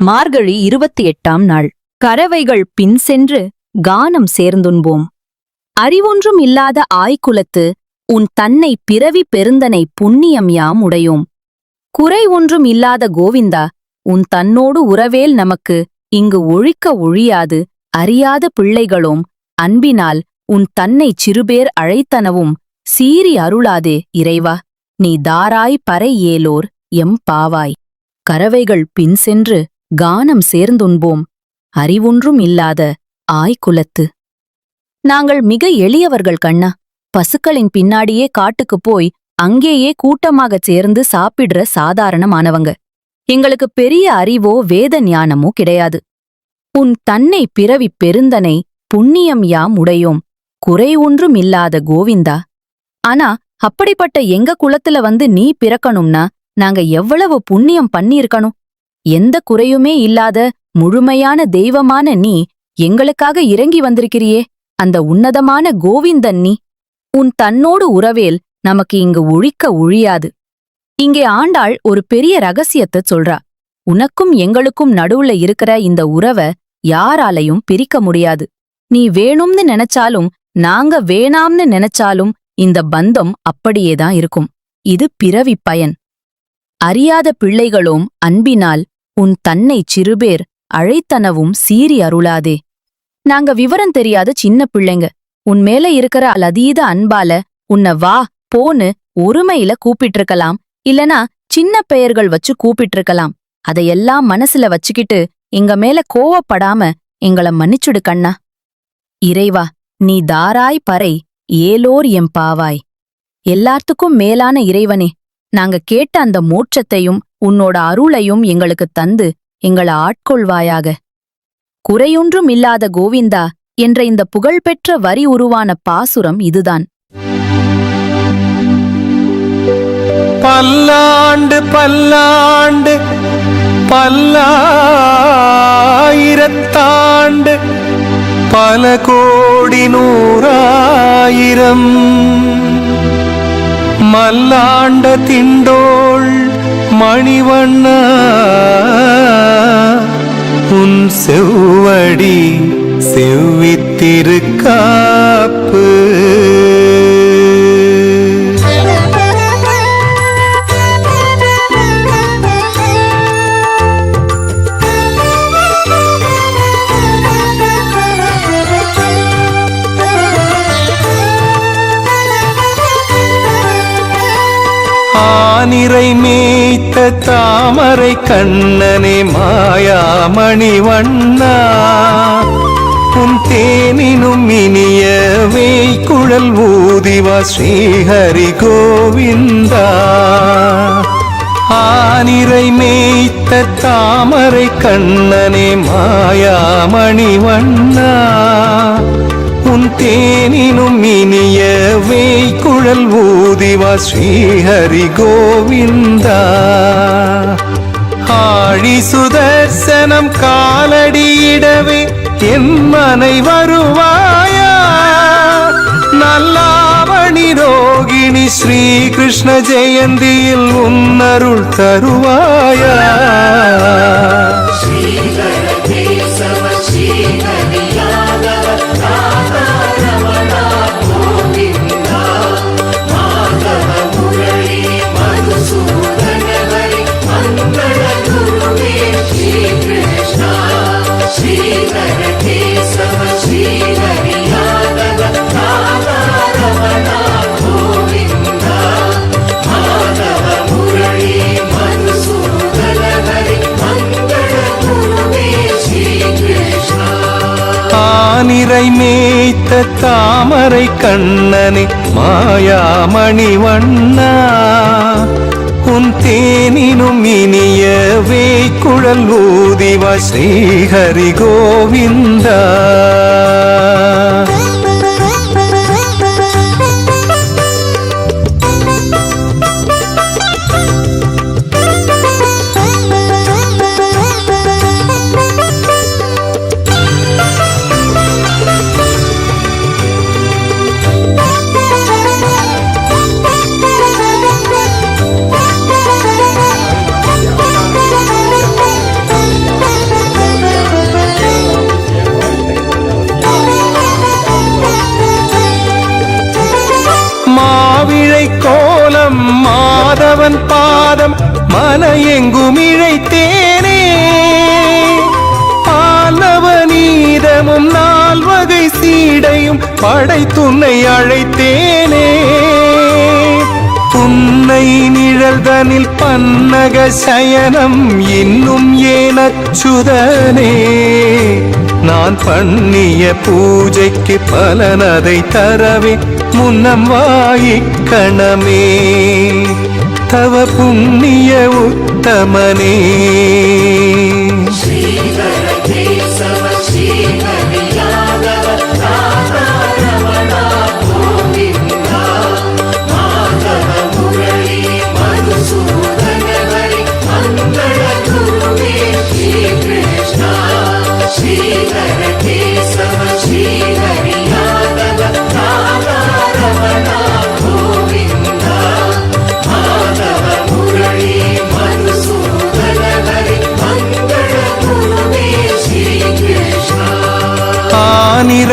மார்கழி இருபத்தி எட்டாம் நாள். கறவைகள் பின் சென்று கானம் சேர்ந்துண்போம். அறிவொன்றும் இல்லாத ஆய்குலத்து உன் தன்னை பிறவி பெருந்தனை புண்ணியம் யாம் உடையோம். குறை ஒன்றும் இல்லாத கோவிந்தா உன் தன்னோடு உறவேல் நமக்கு இங்கு ஒழிக்க ஒழியாது அறியாத பிள்ளைகளோம். அன்பினால் உன் தன்னை சிறுபேர் அழைத்தனவும் சீறி அருளாதே இறைவா நீ தாராய் பறை ஏலோர் எம் பாவாய். கறவைகள் பின் சென்று கானம் சேர்ந்துண்போம். அறிவொன்றும் இல்லாத ஆய்குலத்து. நாங்கள் மிக எளியவர்கள் கண்ணா. பசுக்களின் பின்னாடியே காட்டுக்குப் போய் அங்கேயே கூட்டமாகச் சேர்ந்து சாப்பிடுற சாதாரணமானவங்க. எங்களுக்கு பெரிய அறிவோ வேத ஞானமோ கிடையாது. உன் தன்னை பிறவி பெருந்தனை புண்ணியம் யாம் உடையோம். குறை ஒன்றும் இல்லாத கோவிந்தா. ஆனா அப்படிப்பட்ட எங்க குலத்துல வந்து நீ பிறக்கணும்னா நாங்க எவ்வளவு புண்ணியம் பண்ணியிருக்கணும்? எந்த குறையுமே இல்லாத முழுமையான தெய்வமான நீ எங்களுக்காக இறங்கி வந்திருக்கிறியே. அந்த உன்னதமான கோவிந்தன் நீ. உன் தன்னோடு உறவேல் நமக்கு இங்கு ஒழிக்க ஒழியாது. இங்கே ஆண்டாள் ஒரு பெரிய ரகசியத்தை சொல்றா. உனக்கும் எங்களுக்கும் நடுவுல இருக்கிற இந்த உறவ யாராலையும் பிரிக்க முடியாது. நீ வேணும்னு நினைச்சாலும் நாங்க வேணாம்னு நினைச்சாலும் இந்த பந்தம் அப்படியேதான் இருக்கும். இது பிறவி பயன். அறியாத பிள்ளைகளோம் அன்பினால் உன் தன்னை சிறுபேர் அழைத்தனவும் சீறி அருளாதே. நாங்க விவரம் தெரியாத சின்ன பிள்ளைங்க. உன் மேல இருக்கிற அலதீத அன்பால உன்னை வா போன்னு ஒருமையில கூப்பிட்டிருக்கலாம். இல்லனா சின்ன பெயர்கள் வச்சு கூப்பிட்டிருக்கலாம். அதையெல்லாம் மனசுல வச்சுக்கிட்டு எங்க மேல கோவப்படாம எங்கள மன்னிச்சுடு கண்ணா. இறைவா நீ தாராய் பறை ஏலோர் எம் பாவாய். எல்லாத்துக்கும் மேலான இறைவனே நாங்க கேட்ட அந்த மோட்சத்தையும் உன்னோட அருளையும் எங்களுக்கு தந்து எங்களை ஆட்கொள்வாயாக. குறையொன்றும் இல்லாத கோவிந்தா என்ற இந்த புகழ்பெற்ற வரி உருவான பாசுரம் இதுதான். பல்லாண்டு பல்லாண்டு பல்லாயிரத்தாண்டு பல கோடி நூறாயிரம். மல்லாண்ட திண்டோள் மணிவண்ணா உன் செவ்வடி செவ்வித்திருக்க ஆனிரை மேய்த்த தாமரை கண்ணனே மாயாமணி வண்ணா. உன் தேனினும் இனிய வேய்குழல் ஊதிவா ஸ்ரீஹரி கோவிந்தா. ஆனிரை மேய்த்த தாமரை கண்ணனே மாயாமணி வண்ணா. தேனினும் இனிய குழல் ஊதிவா ஸ்ரீஹரி கோவிந்தா ஆழி சுதர்சனம் காலடியிடவே என் மனை வருவாயா? நல்லாவணி ரோகிணி ஸ்ரீ கிருஷ்ண ஜெயந்தியில் உன்னருள் தருவாயா? ஆனிரை மேய்த்த தாமரை கண்ணனே மாயாமணி வண்ணா. உன் தேனினும் இனிய வேய்க்குழல் ஊதிவா ஸ்ரீஹரி கோவிந்தா. எங்கும் இழைத்தேனே. பாலவ நீதமும் நால்வகை சீடையும் படைத்துன்னை அழைத்தேனே. புன்னை நிழல்தனில் பன்னக சயனம் இன்னும் ஏனச்சுதனே. நான் பண்ணிய பூஜைக்கு பலனதை தரவே முன்னம் வாயிக்கணமே தவ புண்ணிய అంతమని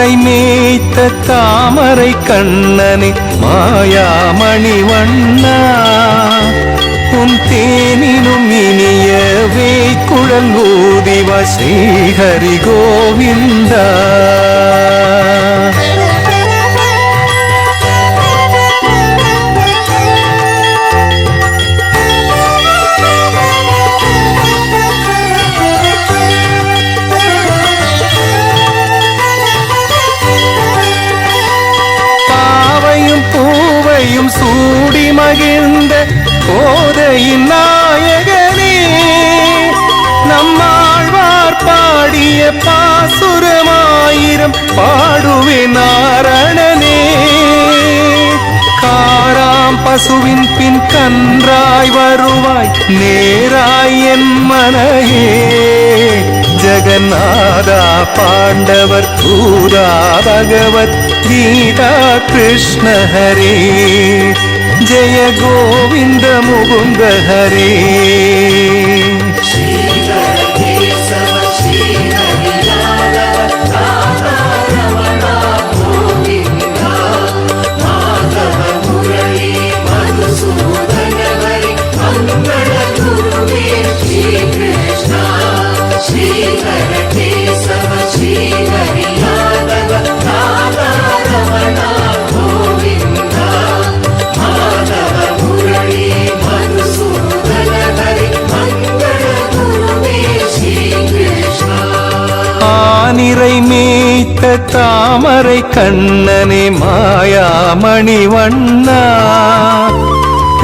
ஆனிரை மேய்த்த தாமரை கண்ணனே மாயாமணி வண்ணா. உன் தேனினும் இனிய வேக்குழல் ஊதிவ ஸ்ரீஹரி கோவிந்தா பசுவின் பின் கன்றாய் வருவாய். நேராய் என் மனையே ஜெகநாதா பாண்டவர் பூரா பகவத் கீதா கிருஷ்ண ஹரே. ஜெய கோவிந்த முகுந்த ஹரே. தாமரை கண்ணனே மாயாமணி வண்ணா.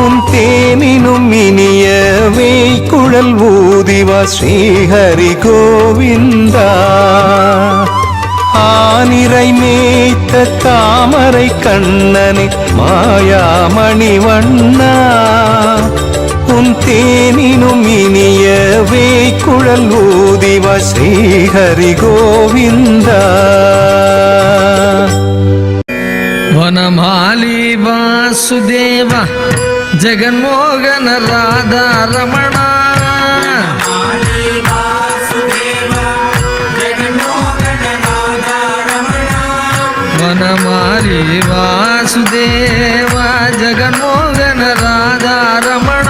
உன் தேனினும் இனிய வேய்க்குழல் ஊதிவா ஸ்ரீஹரி கோவிந்தா. ஆனிரை மேய்த்த தாமரை கண்ணனே மாயாமணி வண்ணா. உன் தேனினும் இனிய வேய்குழல் ஊதிவா ஸ்ரீஹரி கோவிந்தா. జగన్మోహన రాధా రమణ. వనమారి వాసుదేవ జగన్మోహన రాధా రమణ.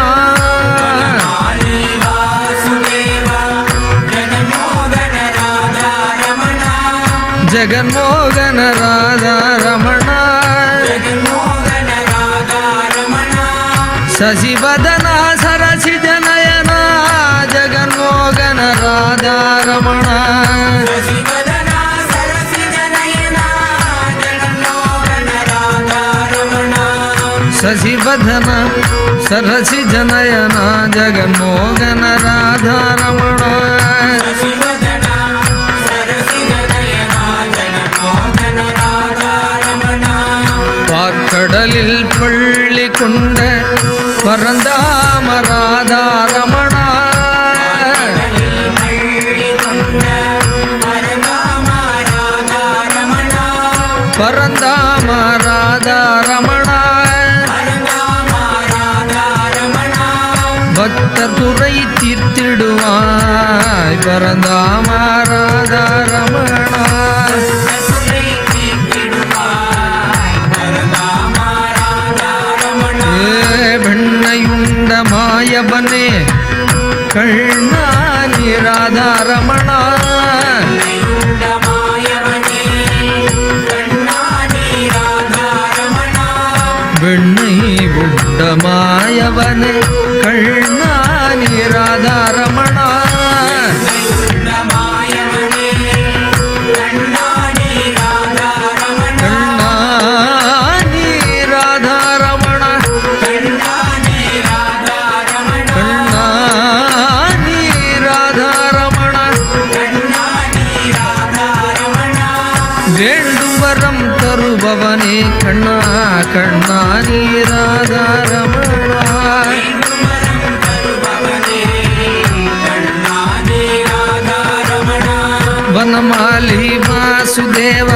జగన్మోహన சசிவதன சரசி ஜனயன ஜெகன்மோகன ராதாரமண பாக்கடலில் பள்ளி கொண்ட பரந்தாம ராதாரமண ரமணாய் பிறந்தாம ராதா ரமணாய் பெண்ணையுண்ட மாயவனே கள்ள ಒಬ್ಬವನೇ ಕಣ್ಣ ಕಣ್ಣ ನೀರಾದ ರಮಣ. ವನಮಾಲಿ ವಾಸುದೇವ